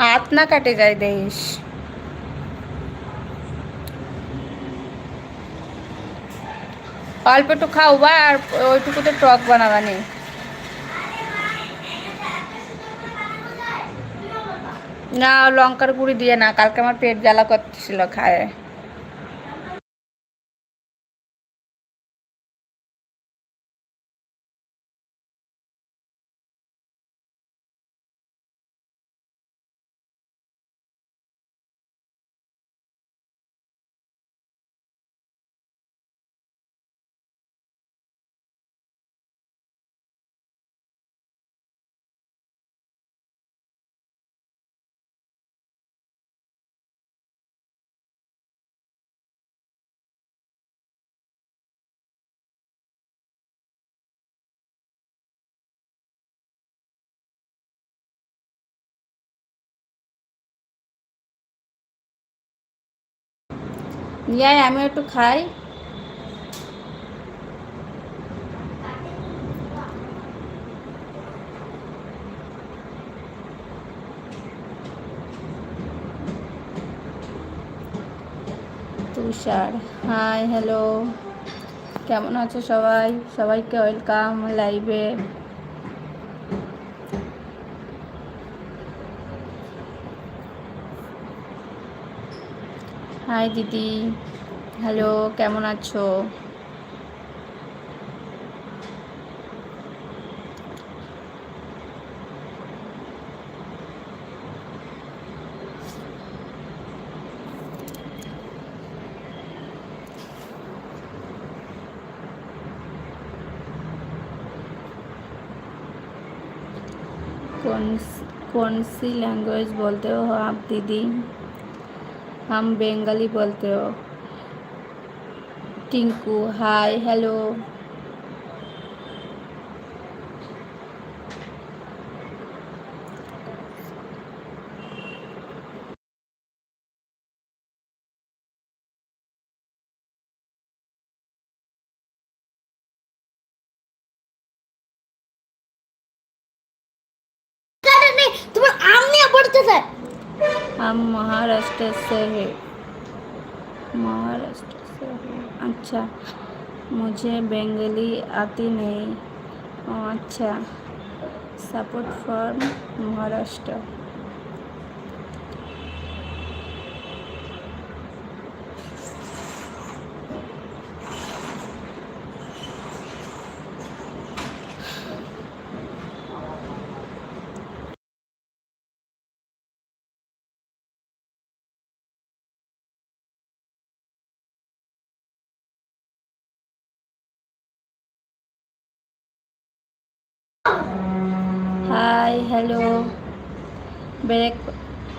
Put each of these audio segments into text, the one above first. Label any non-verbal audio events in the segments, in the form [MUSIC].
হাত না কাটে যায় দেশ। অল্প একটু খাও বা, আর ওইটুকুতে টক বানাবানি। না, লঙ্কার গুঁড়ি দিয়ে না, কালকে আমার পেট জ্বালা করতেছিল খায়। নিয়ে আমিও একটু খাই। তুষার হাই হ্যালো কেমন আছো সবাই? সবাইকে ওয়েলকাম লাইভে হাই দিদি হ্যালো কেমন আছো कौन कौन सी लैंग्वेज बोलते हो आप दीदी हम बंगाली बोलते हो टिंकू हाय हेलो हम महाराष्ट्र से हैं। महाराष्ट्र से हैं। अच्छा मुझे बंगाली आती नहीं। अच्छा। Support for Maharashtra. Hi, hello. Break,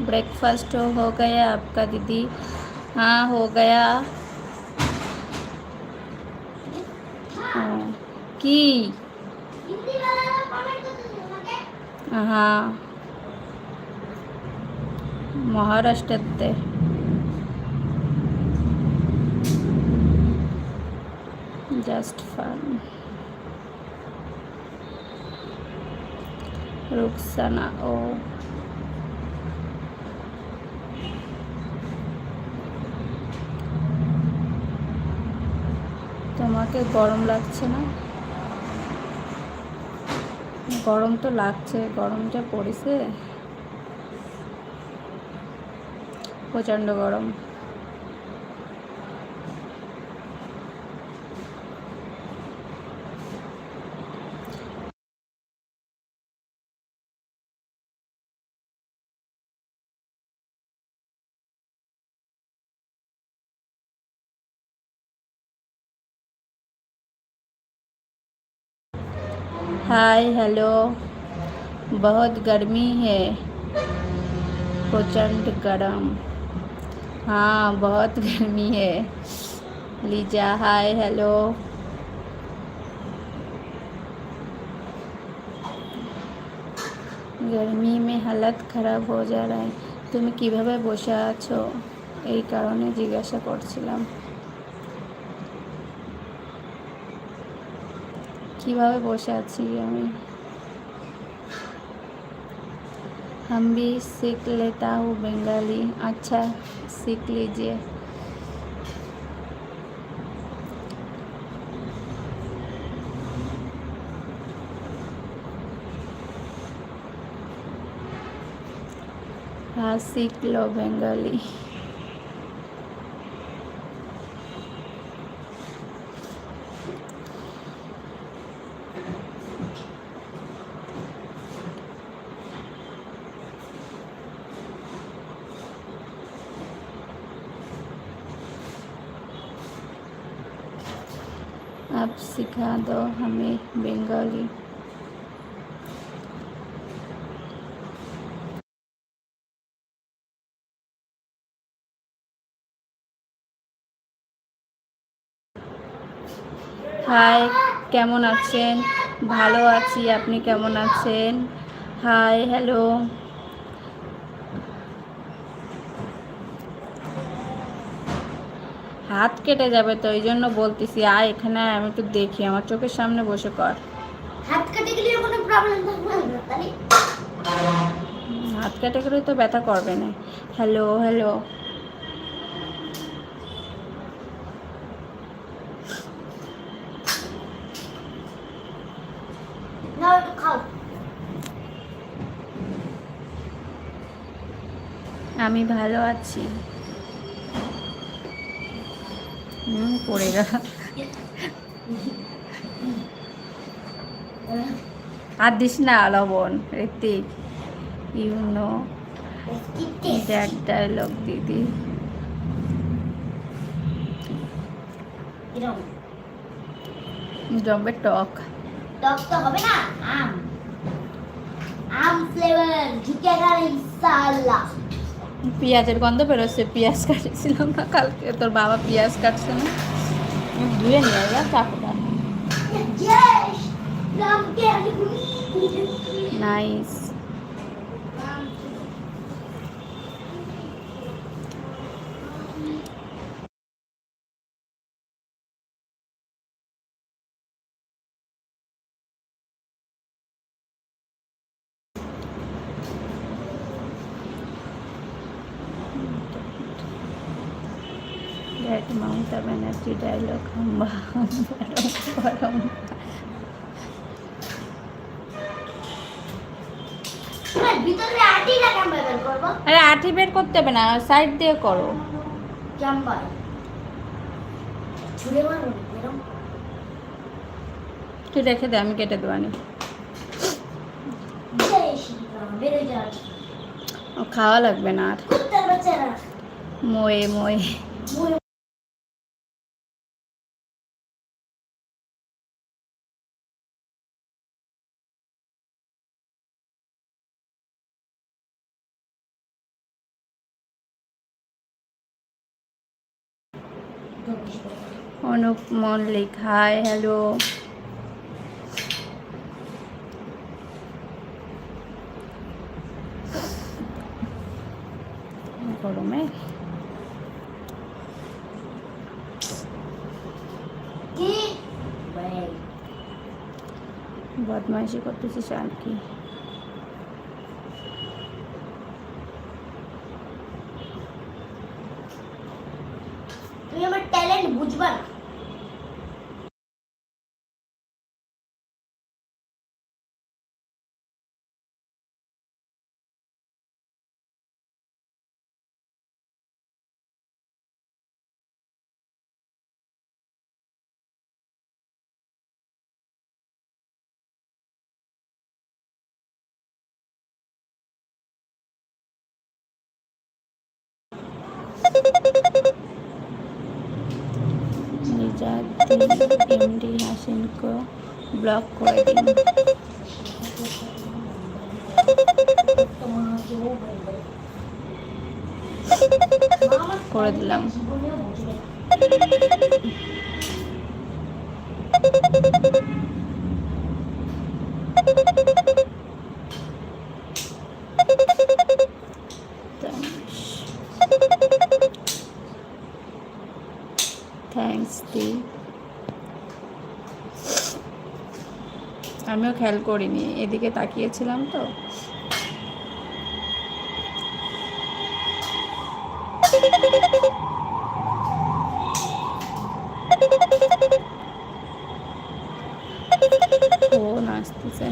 breakfast तो हो गया आपका, दीदी। हाँ हो गया। हाँ की? हाँ। महाराष्ट्रात जस्ट फाइन রুকসানা ও। তোমাকে গরম লাগছে না? গরম তো লাগছে গরম যা পড়েছে। প্রচণ্ড গরম। हाय हेलो बहुत गर्मी है प्रचंड गरम हाँ बहुत गर्मी है लीजा हाय हेलो गर्मी में हालत খারাপ हो जा रहा है তুমি কিভাবে বসে আছো এই কারণে জিজ্ঞাসা করছিলাম কিভাবে বসে আছি আমি हम भी सीख लेता हूँ बंगाली अच्छा सीख लीजिए हाँ सीख लो बंगाली आप सिखा दो हमें बंगाली হাই কেমন আছেন ভালো আছি আপনি কেমন আছেন হাই হ্যালো হাত কেটে যাবে তো এই জন্য বলতেছি আয় এখানে আমি একটু দেখি আমার চোখের সামনে বসে কর। হাত কেটে গেলে কোনো প্রবলেম থাকবে হাত কেটে গেলে তো ব্যথা করবে না। হ্যালো হ্যালো আমি ভালো আছি। হুম, পড়ে গেল। আর দিস না লবণ Hrithik you know that dialogue দিদি। জম্বে টক। টক তো হবে না, আম। আম ফ্লেভার ঢুকেগা ইনশাআল্লাহ। পেঁয়াজের গন্ধ বেরোচ্ছে পেঁয়াজ কাটছিলাম না কালকে তোর বাবা পেঁয়াজ কাটছে না। ধুয়ে নিয়ে যা চাকুটা nice That Mamata Banerjee dialogue হাম্বা [LAUGHS] আটিটা কেমন আরে আঠি বের করতে হবে না সাইড দিয়ে করো। তুই রেখে দে আমি কেটে দেবানি খাওয়া লাগবে না আর। মোয়ে। মোয়ে। অনুপ মল্লিক হাই হ্যালো গরমে কি ভাই বদমাইশি করতেছিস আর কি তুমি আমার ট্যালেন্ট বুঝবা না নিজাদ্দিন এমডি হাসিনকে ব্লক করে দিন করে দিলাম জীবনেও বুঝবে খেয়াল করিনি এদিকে তাকিয়েছিলাম তো। ও নাচতেছে।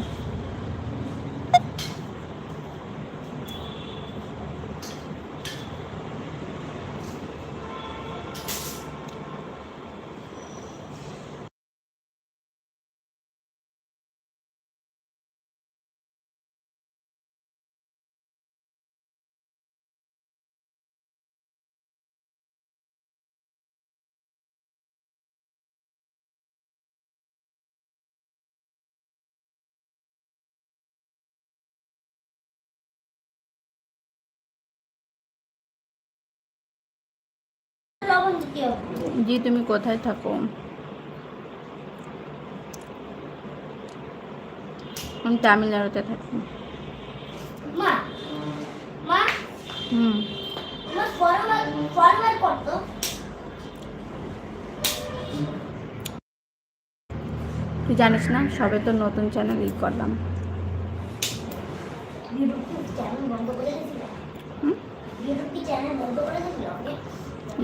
জি তুমি কোথায় থাকো? আমি তামিলনাড়ুতে থাকি। হুম। তুই জানিস না সবে তো নতুন চ্যানেল ই করলাম। চ্যানেল বন্ধ করে হুম? চ্যানেল বন্ধ করে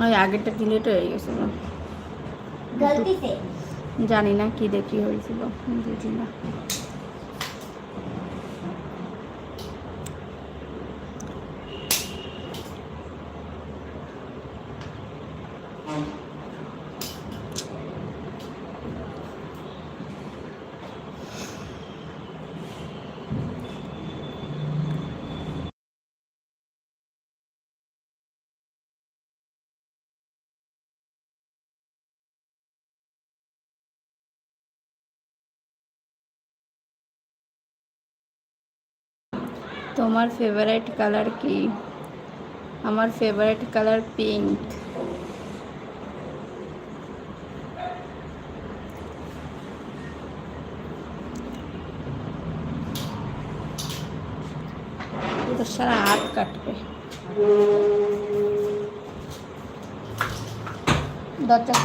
ওই আগেরটা ডিলেট হয়ে গেছিল। জানি না কি দেখি হয়েছিল বুঝি না। তোমার ফেভারিট কালার কি আমার ফেভারিট কালার পিঙ্ক তো সারা হাত কাটবে দরজা